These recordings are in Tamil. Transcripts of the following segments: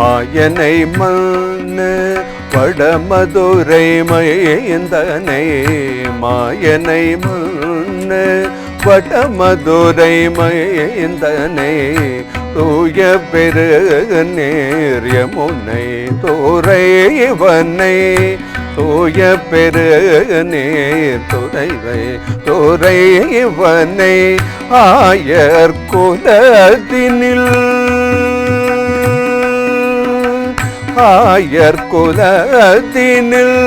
மாயனை மண்ணு வடமதுரை மயந்தனை மாயனை மண்ணு வடமதுரை மயந்தனை தூய பெரு நேர் யமுனை துறைவனை தூய பெரு நேர் துறைவை துறைவனை ஆயர் குலத்தினில் ஆயர் குலத்தினில்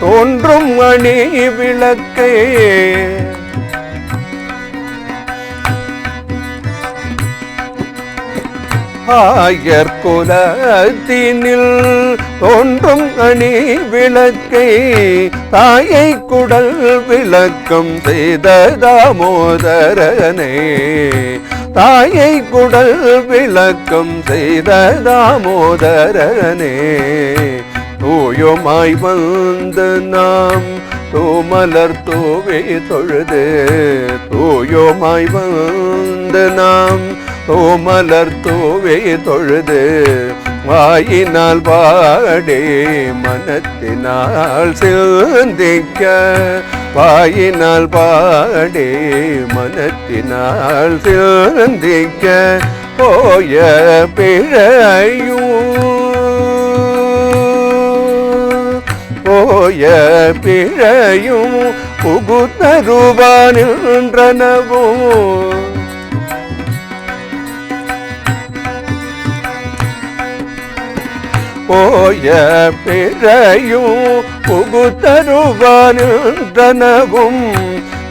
தோன்றும் மணி விளக்கே. ஆயர் குலத்தினில் தோன்றும் அணி விளக்கை. தாயை குடல் விளக்கம் செய்த தாமோதரனே தாயை குடல் விளக்கம் செய்த தாமோதரனே தூயுமாய் வந்து நாம் தூமலர் தூவி தொழுது தூயோமாய் வந்து நாம் தூமலர் தூவி தொழுது வாயினால் பாடே மனத்தினால் சிந்திக்க பாயினால் பாடி மனத்தினால் சிந்திக்க போய பிழையும் போய பிழையும் புகுத்த ரூபா புகுத்தருவானின்றனவும் போய பிழையும் புகுத்தருவானின்றனவும்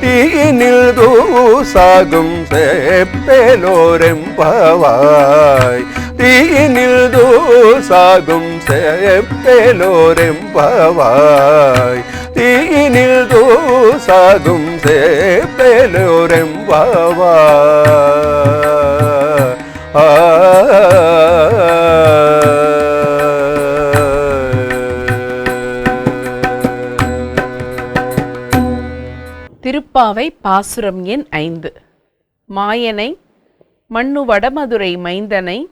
தீயினில் தூசாகும் சேப்பேலோரெம்பவாய் தீயினில் தூசாகும் சேப்பேலோரெம்பவாய் தீயினில் தூசாகும் சேப்பேலோரெம்பவாய் திருப்பாவை பாசுரம் எண் ஐந்து. மாயனை மண்ணு வடமதுரை மைந்தனை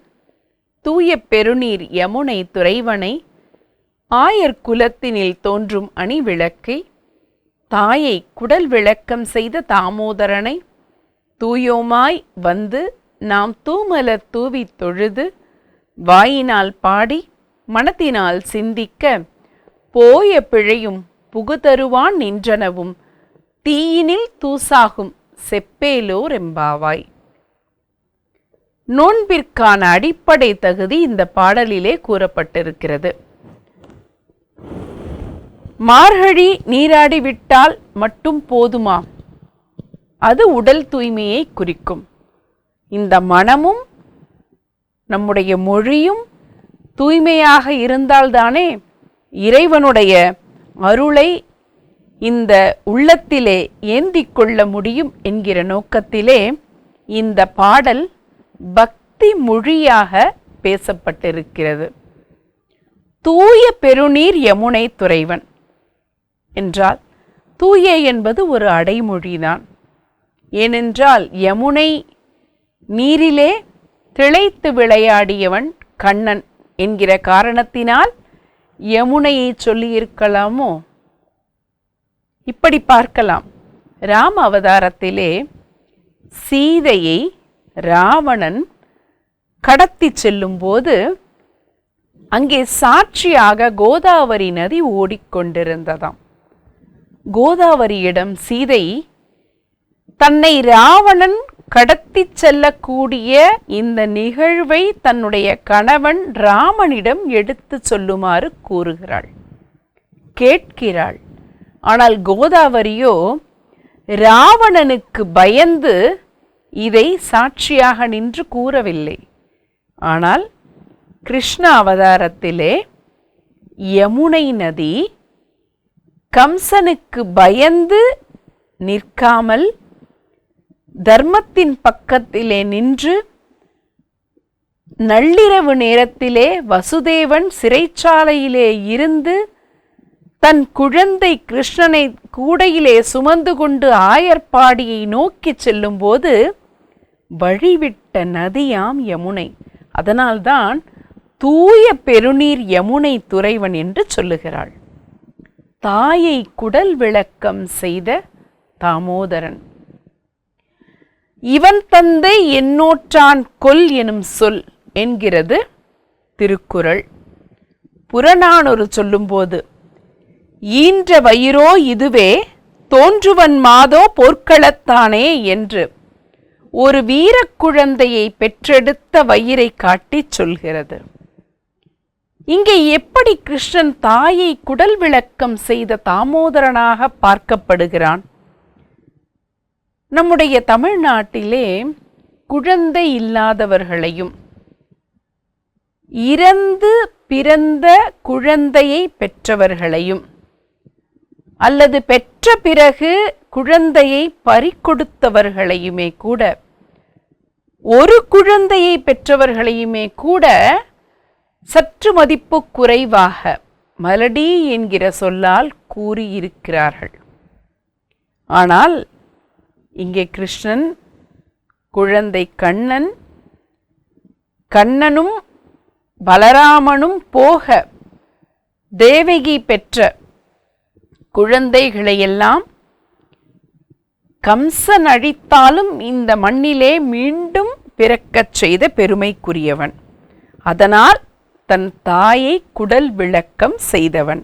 தூய பெருநீர் யமுனை துறைவனை ஆயர் குலத்தினில் தோன்றும் அணி விளக்கை தாயை குடல் விளக்கம் செய்த தாமோதரனை தூயோமாய் வந்து நாம் தூமல தூவித் தொழுது வாயினால் பாடி மனத்தினால் சிந்திக்க போய பிழையும் புகுதருவான் நின்றனவும் தீயினில் தூசாகும் செப்பேலோர் எம்பாவாய் நோன்பிற்கான அடிப்படை தகுதி இந்த பாடலிலே கூறப்பட்டிருக்கிறது. மார்கழி நீராடி விட்டால் மட்டும் போதுமா? அது உடல் தூய்மையை குறிக்கும். இந்த மனமும் நம்முடைய மொழியும் தூய்மையாக இருந்தால்தானே இறைவனுடைய அருளை இந்த உள்ளத்திலே ஏந்திக் கொள்ள முடியும் என்கிற நோக்கத்திலே இந்த பாடல் பக்தி மொழியாக பேசப்பட்டிருக்கிறது. தூய பெருநீர் யமுனை துறைவன். என்றால் தூய என்பது ஒரு அடைமொழிதான். ஏனென்றால் யமுனை நீரிலே திளைத்து விளையாடியவன் கண்ணன் என்கிற காரணத்தினால் யமுனையை சொல்லியிருக்கலாமோ? இப்படி பார்க்கலாம். ராம அவதாரத்திலே சீதையை ராவணன் கடத்தி செல்லும்போது அங்கே சாட்சியாக கோதாவரி நதி ஓடிக்கொண்டிருந்ததாம். கோதாவரியிடம் சீதை தன்னை ராவணன் கடத்தி செல்லக்கூடிய இந்த நிகழ்வை தன்னுடைய கணவன் ராமனிடம் எடுத்துச் சொல்லுமாறு கூறுகிறாள். கேட்கிறாள். ஆனால் கோதாவரியோ ராவணனுக்கு பயந்து இதை சாட்சியாக நின்று கூறவில்லை. ஆனால் கிருஷ்ண அவதாரத்திலே யமுனை நதி கம்சனுக்கு பயந்து நிற்காமல் தர்மத்தின் பக்கத்திலே நின்று நள்ளிரவு நேரத்திலே வசுதேவன் சிறைச்சாலையிலே இருந்து தன் குழந்தை கிருஷ்ணனை கூடையிலே சுமந்து கொண்டு ஆயர்பாடியை நோக்கிச் செல்லும்போது வழிவிட்ட நதியாம் யமுனை. அதனால்தான் தூய பெருநீர் யமுனை துறைவன் என்று சொல்லுகிறாள். தாயை குடல் விளக்கம் செய்த தாமோதரன். இவன் தந்தை என்னோற்றான் கொல் எனும் சொல் என்கிறது திருக்குறள். புறநானொரு சொல்லும்போது ஈன்ற வயிறோ இதுவே தோன்றுவன் மாதோ போர்க்களத்தானே என்று ஒரு வீரக் குழந்தையை பெற்றெடுத்த வயிறை காட்டிச் சொல்கிறது. இங்கே எப்படி கிருஷ்ணன் தாயை குடல் விளக்கம் செய்த தாமோதரனாக பார்க்கப்படுகிறான்? நம்முடைய தமிழ்நாட்டிலே குழந்தை இல்லாதவர்களையும் இறந்து பிறந்த குழந்தையை பெற்றவர்களையும் அல்லது பெற்ற பிறகு குழந்தையை பறிக்கொடுத்தவர்களையுமே கூட ஒரு குழந்தையை பெற்றவர்களையுமே கூட சற்று மதிப்பு குறைவாக மலடி என்கிற சொல்லால் கூறியிருக்கிறார்கள். ஆனால் இங்கே கிருஷ்ணன் குழந்தை கண்ணன் கண்ணனும் பலராமனும் போக தேவகி பெற்ற குழந்தைகளையெல்லாம் கம்சன் அழித்தாலும் இந்த மண்ணிலே மீண்டும் பிறக்கச் செய்த பெருமைக்குரியவன். அதனால் தன் தாயை குடல் விளக்கம் செய்தவன்.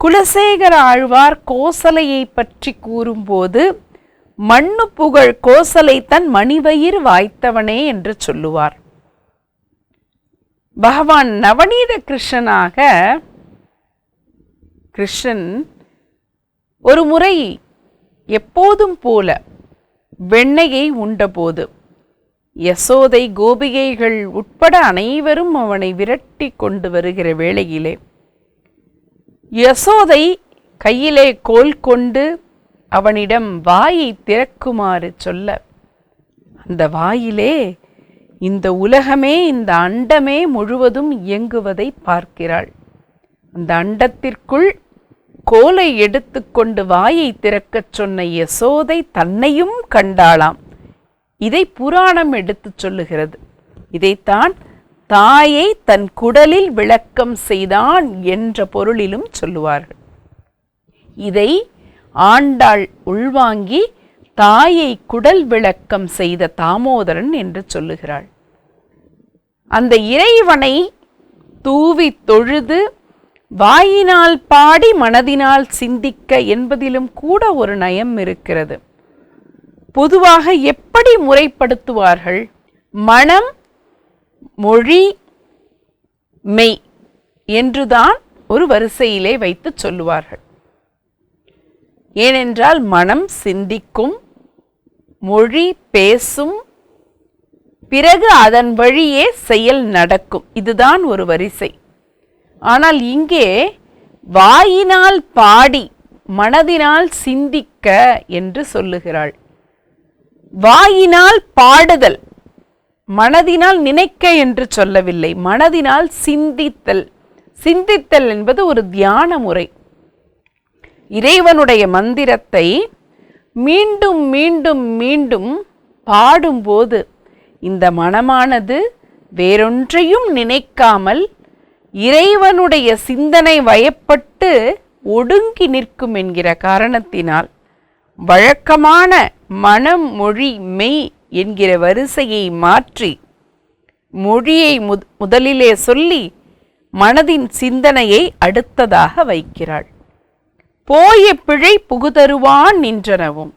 குலசேகர ஆழ்வார் கோசலையை பற்றி கூறும்போது மண்ணு புகழ் கோசலை தன் மணிவயிறு வாய்த்தவனே என்று சொல்லுவார். பகவான் நவநீத கிருஷ்ணனாக கிருஷ்ணன் ஒரு முறை எப்போதும் போல வெண்ணையை உண்டபோது யசோதை கோபிகைகள் உட்பட அனைவரும் அவனை விரட்டி கொண்டு வருகிற வேளையிலே யசோதை கையிலே கோல் கொண்டு அவனிடம் வாயை திறக்குமாறு சொல்ல அந்த வாயிலே இந்த உலகமே இந்த அண்டமே முழுவதும் இயங்குவதை பார்க்கிறாள். அந்த அண்டத்திற்குள் கோலை எடுத்துக்கொண்டு வாயை திறக்கச் சொன்ன யசோதை தன்னையும் கண்டாளாம். இதை புராணம் எடுத்துச் சொல்லுகிறது. இதைத்தான் தாயை தன் குடலில் விளக்கம் செய்தான் என்ற பொருளிலும் சொல்லுவார்கள். இதை ஆண்டாள் உள்வாங்கி தாயை குடல் விளக்கம் செய்த தாமோதரன் என்று சொல்லுகிறாள். அந்த இறைவனை தூவி தொழுது வாயினால் பாடி மனதினால் சிந்திக்க என்பதிலும் கூட ஒரு நயம் இருக்கிறது. பொதுவாக எப்படி முறைப்படுத்துவார்கள்? மனம் மொழி மெய் என்றுதான் ஒரு வரிசையிலே வைத்து சொல்லுவார்கள். ஏனென்றால் மனம் சிந்திக்கும் மொழி பேசும் பிறகு அதன் வழியே செயல் நடக்கும். இதுதான் ஒரு வரிசை. ஆனால் இங்கே வாயினால் பாடி மனதினால் சிந்திக்க என்று சொல்லுகிறாள். வாயினால் பாடுதல் மனதினால் நினைக்க என்று சொல்லவில்லை மனதினால் சிந்தித்தல். சிந்தித்தல் என்பது ஒரு தியான முறை. இறைவனுடைய மந்திரத்தை மீண்டும் மீண்டும் மீண்டும் பாடும்போது இந்த மனமானது வேறொன்றையும் நினைக்காமல் இறைவனுடைய சிந்தனை வயப்பட்டு ஒடுங்கி நிற்கும் என்கிற காரணத்தினால் வழக்கமான மனம் மொழி மெய் என்கிற வரிசையை மாற்றி மொழியை முத் முதலிலே சொல்லி மனதின் சிந்தனையை அடுத்ததாக வைக்கிறாள். போய பிழை புகுதருவான் நின்றனவும்.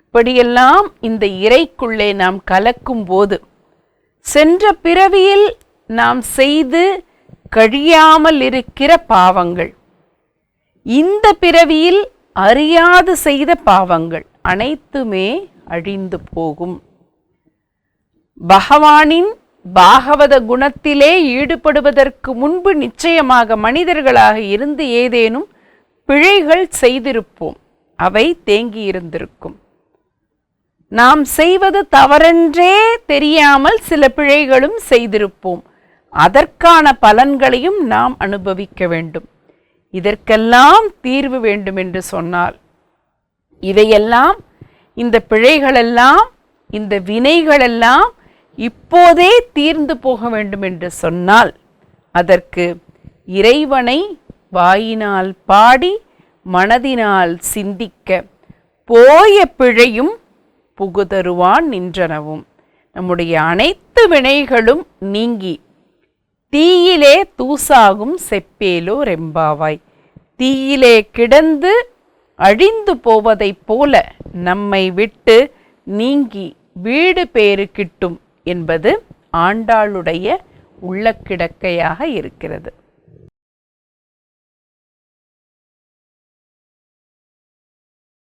இப்படியெல்லாம் இந்த இறைக்குள்ளே நாம் கலக்கும் போது சென்ற பிறவியில் நாம் செய்து கழியாமல் இருக்கிற பாவங்கள். இந்த பிறவியில் அறியாது செய்த பாவங்கள் அனைத்துமே அழிந்து போகும். பகவானின் பாகவத குணத்திலே ஈடுபடுவதற்கு முன்பு நிச்சயமாக மனிதர்களாக இருந்து ஏதேனும் பிழைகள் செய்திருப்போம். அவை தேங்கியிருந்திருக்கும் நாம் செய்வது தவறென்றே தெரியாமல் சில பிழைகளும் செய்திருப்போம். அதற்கான பலன்களையும் நாம் அனுபவிக்க வேண்டும். இதற்கெல்லாம் தீர்வு வேண்டும் என்று சொன்னால் இவையெல்லாம் இந்த பிழைகளெல்லாம் இந்த வினைகளெல்லாம் இப்போதே தீர்ந்து போக வேண்டும் என்று சொன்னால் அதற்கு இறைவனை வாயினால் பாடி மனதினால் சிந்திக்க போய பிழையும் புகுதருவான் நின்றனவும். நம்முடைய அனைத்து வினைகளும் நீங்கி தீயிலே தூசாகும் செப்பேலோ ரெம்பாவாய். தீயிலே கிடந்து அழிந்து போவதைப் போல நம்மை விட்டு நீங்கி வீடு பேறு கிட்டும் என்பது ஆண்டாளுடைய உள்ளக்கிடக்கையாக இருக்கிறது.